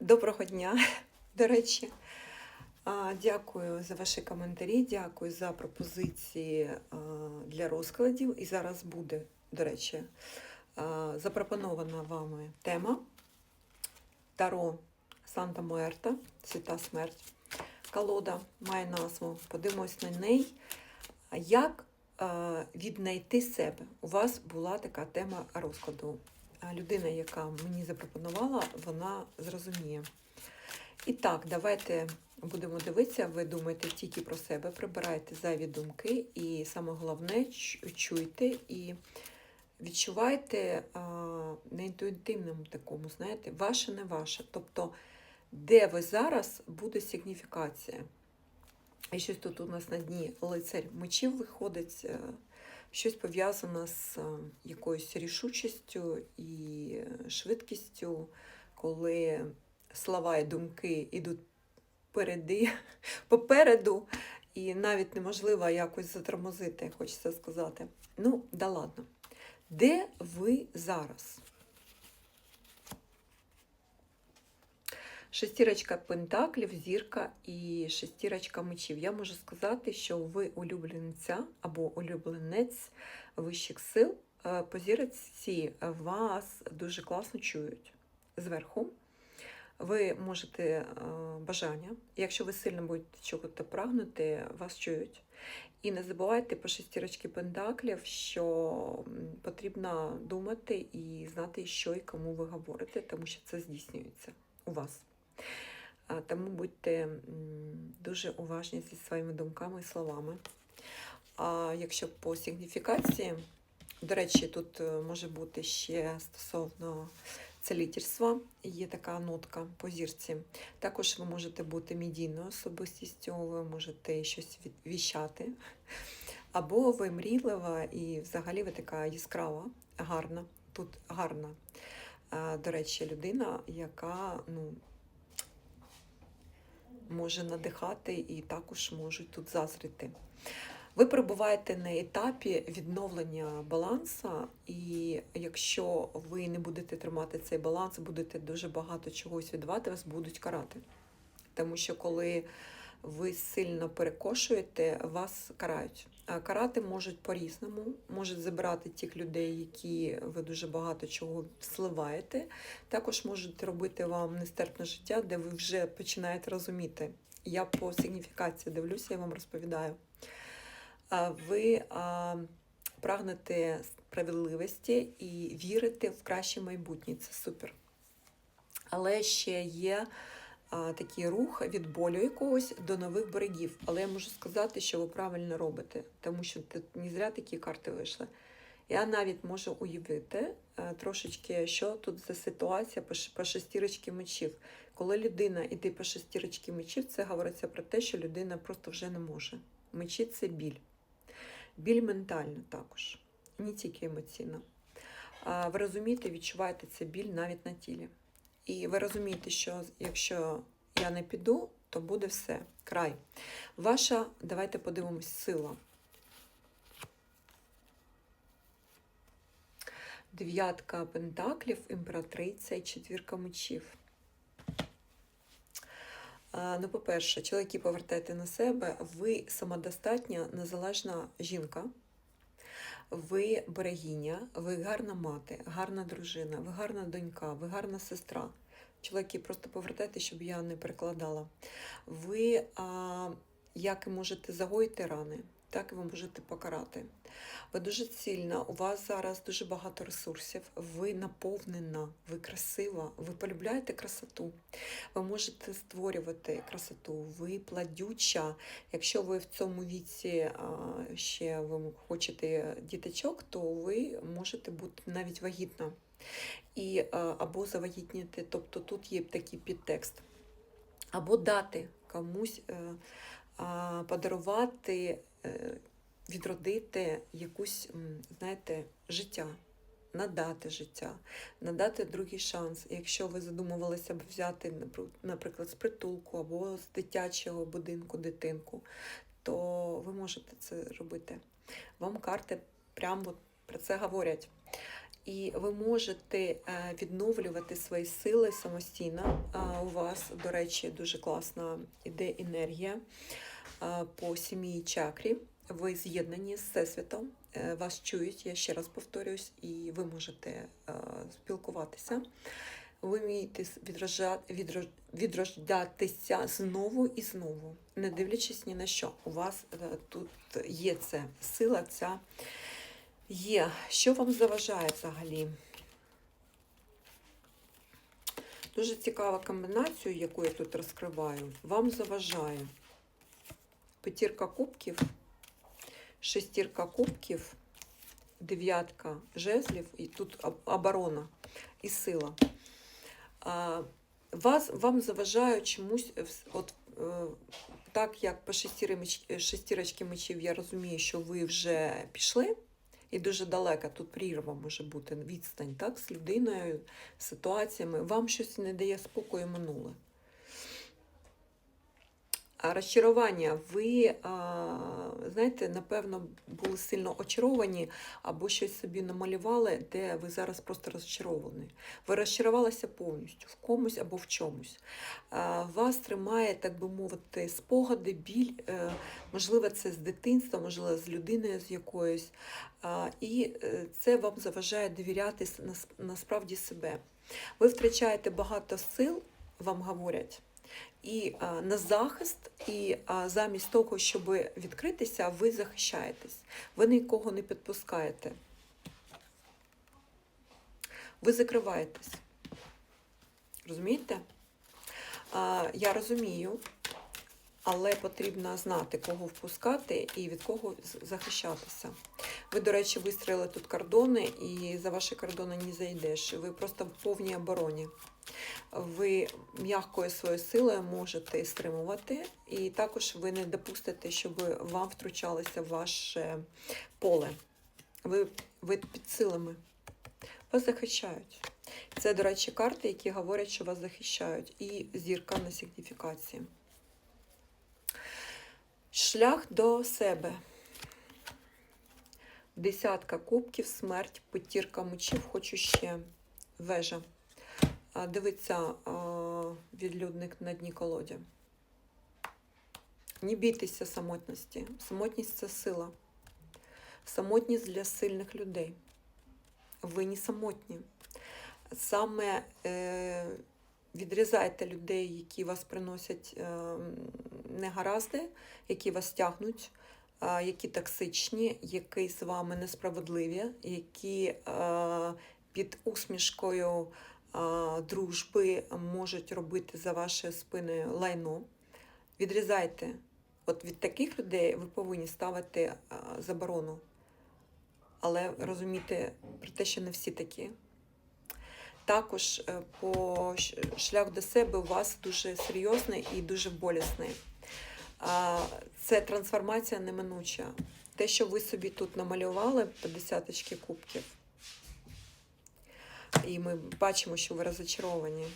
Доброго дня, до речі. Дякую за ваші коментарі, дякую за пропозиції для розкладів. І зараз буде, до речі, запропонована вами тема Таро Санта Муерта, Свята Смерть. Колода має назву. Подивимось на неї. Як віднайти себе? У вас була така тема розкладу. Людина, яка мені запропонувала, вона зрозуміє. І так, давайте будемо дивитися. Ви думаєте тільки про себе, прибирайте зайві думки, і саме головне чуйте і відчувайте на інтуїтивному такому, знаєте, ваше не ваше. Тобто, де ви зараз, буде сигніфікація. І щось тут у нас на дні лицарь мечів виходить, е, щось пов'язане з е, якоюсь рішучістю і швидкістю, коли слова і думки йдуть переди, попереду, і навіть неможливо якось затормозити, хочеться сказати. Ну, да ладно. Де ви зараз? Шестірочка пентаклів, зірка і шестірочка мечів. Я можу сказати, що ви улюбленця або улюбленець вищих сил. Е, По зірці вас дуже класно чують зверху. Ви можете е, бажання, якщо ви сильно будете чогось прагнути, вас чують. І не забувайте по шестірочки пентаклів, що потрібно думати і знати, що і кому ви говорите, тому що це здійснюється у вас. Тому будьте дуже уважні зі своїми думками і словами. А якщо по сигніфікації, до речі, тут е, може бути ще стосовно целительства, є така нотка по зірці. Також ви можете бути медійною особистістю, ви можете щось віщати. Або ви мрійлива і взагалі ви така яскрава, гарна. Тут гарна, е, до речі, людина, яка ну, може надихати і також можуть тут зазрити. Ви перебуваєте на етапі відновлення балансу, і якщо ви не будете тримати цей баланс, будете дуже багато чогось віддавати, вас будуть карати. Тому що коли ви сильно перекошуєте, вас карають. Карати можуть по-різному, можуть забирати тих людей, які ви дуже багато чого сливаєте. Також можуть робити вам нестерпне життя, де ви вже починаєте розуміти. Я по сигніфікації дивлюся, я вам розповідаю. Ви прагнете справедливості і вірите в краще майбутнє. Це супер. Але ще є такий рух від болю якогось до нових берегів. Але я можу сказати, що ви правильно робите, тому що тут не зря такі карти вийшли. Я навіть можу уявити е, трошечки, що тут за ситуація по, ш- по шестірочки мечів. Коли людина йде по шестірочки мечів, це говориться про те, що людина просто вже не може. Мечі це біль. Біль ментальна також, не тільки емоційна. А Ви розумієте, відчуваєте цей біль навіть на тілі. І ви розумієте, що якщо я не піду, то буде все. Край. Ваша, давайте подивимось, сила. Дев'ятка пентаклів, імператриця і четвірка мечів. А, Ну, по-перше, чоловіки повертайте на себе, ви самодостатня, незалежна жінка, ви берегиня, ви гарна мати, гарна дружина, ви гарна донька, ви гарна сестра. Чоловіки, просто повертайте, щоб я не перекладала. Ви а, як і можете загоїти рани, так ви можете покарати. Ви дуже цільна, у вас зараз дуже багато ресурсів, ви наповнена, ви красива, ви полюбляєте красоту, ви можете створювати красоту, ви плодюча. Якщо ви в цьому віці ще ви хочете діточок, то ви можете бути навіть вагітна. І, або завагітніти, тобто тут є такий підтекст. Або дати комусь е, подарувати, відродити якусь, знаєте, життя, надати життя, надати другий шанс. Якщо ви задумувалися б взяти, наприклад, з притулку або з дитячого будинку дитинку, то ви можете це робити. Вам карти прямо про це говорять. і ви можете е, відновлювати свої сили самостійно. У вас, до речі, дуже класна іде енергія е, по сім'ї чакрі. Ви з'єднані з Всесвітом, е, вас чують, я ще раз повторюсь, і ви можете е, спілкуватися. Ви вмієте відрождатися знову і знову, не дивлячись ні на що. У вас е, тут є ця сила, ця є. Що вам заважає взагалі? Дуже цікава комбінація, яку я тут розкриваю. Вам заважає п'ятірка кубків, шестірка кубків, дев'ятка жезлів, і тут оборона і сила. Вас, вам заважають чомусь, от, е, так як по шестірочки мечів я розумію, що ви вже пішли, і дуже далека тут прірва може бути, відстань так, з людиною, ситуаціями. Вам щось не дає спокою минуле. Розчарування, ви, знаєте, напевно, були сильно очаровані або щось собі намалювали, де ви зараз просто розчаровані. Ви розчарувалися повністю в комусь або в чомусь. Вас тримає, так би мовити, спогади, біль, е, можливо, це з дитинства, можливо, з людиною з якоюсь. І е, це вам заважає довіряти насправді себе. Ви втрачаєте багато сил, вам говорять і а, на захист, і а, замість того, щоб відкритися, ви захищаєтесь. Ви нікого не підпускаєте. Ви закриваєтесь. Розумієте? А, я розумію, але потрібно знати, кого впускати і від кого захищатися. Ви, до речі, вистріли тут кордони, і за ваші кордони не зайдеш. Ви просто в повній обороні ви м'якою своєю силою можете стримувати, і також ви не допустите, щоб вам втручалося в ваше поле. Ви, ви під силами. Вас захищають. Це, до речі, карти, які говорять, що вас захищають. І зірка на сигніфікації. Шлях до себе. Десятка кубків, смерть, п'ятірка мечів, хочу ще вежа. Дивиться відлюдник на дні колоді. Не бійтеся самотності. Самотність це сила. Самотність для сильних людей. Ви не самотні. Саме е, відрізайте людей, які вас приносять е, негаразди, які вас тягнуть, які токсичні, які з вами несправедливі, які під усмішкою дружби можуть робити за вашою спиною лайно. Відрізайте. От від таких людей ви повинні ставити заборону. Але розумійте про те, що не всі такі. Також е, по шлях до себе у вас дуже серйозний і дуже болісний. Це трансформація неминуча. Те, що ви собі тут намалювали по десяточки кубків, і ми бачимо, що ви розочаровані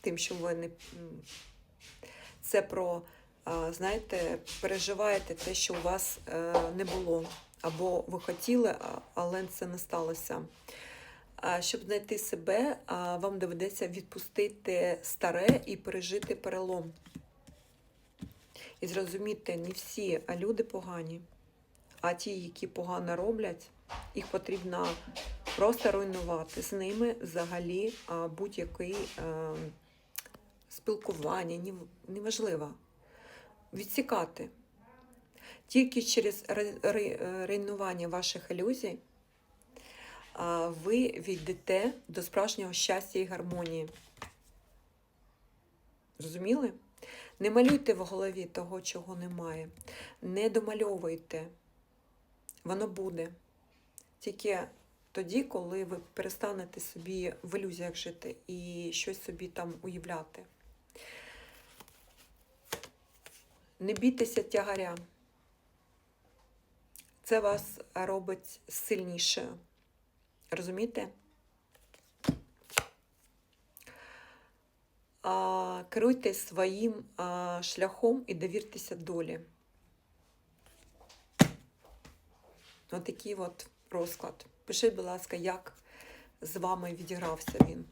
тим, що ви не. Це про, знаєте, переживаєте те, що у вас е, не було. Або ви хотіли, але це не сталося. Щоб знайти себе, вам доведеться відпустити старе і пережити перелом. І зрозуміти, не всі люди погані, а ті, які погано роблять, їх потрібно просто руйнувати. З ними взагалі будь-яке спілкування, неважливо. Відсікати. Тільки через ре- ре- руйнування ваших ілюзій ви війдете до справжнього щастя і гармонії. Зрозуміли? Не малюйте в голові того, чого немає. Не домальовуйте. Воно буде. Тільки тоді, коли ви перестанете собі в ілюзіях жити і щось собі там уявляти. Не бійтеся тягаря. Це вас робить сильнішою. Розумієте? Керуйте своїм шляхом і довіртеся долі. Отакий от розклад. Пишіть, будь ласка, як з вами відігрався він.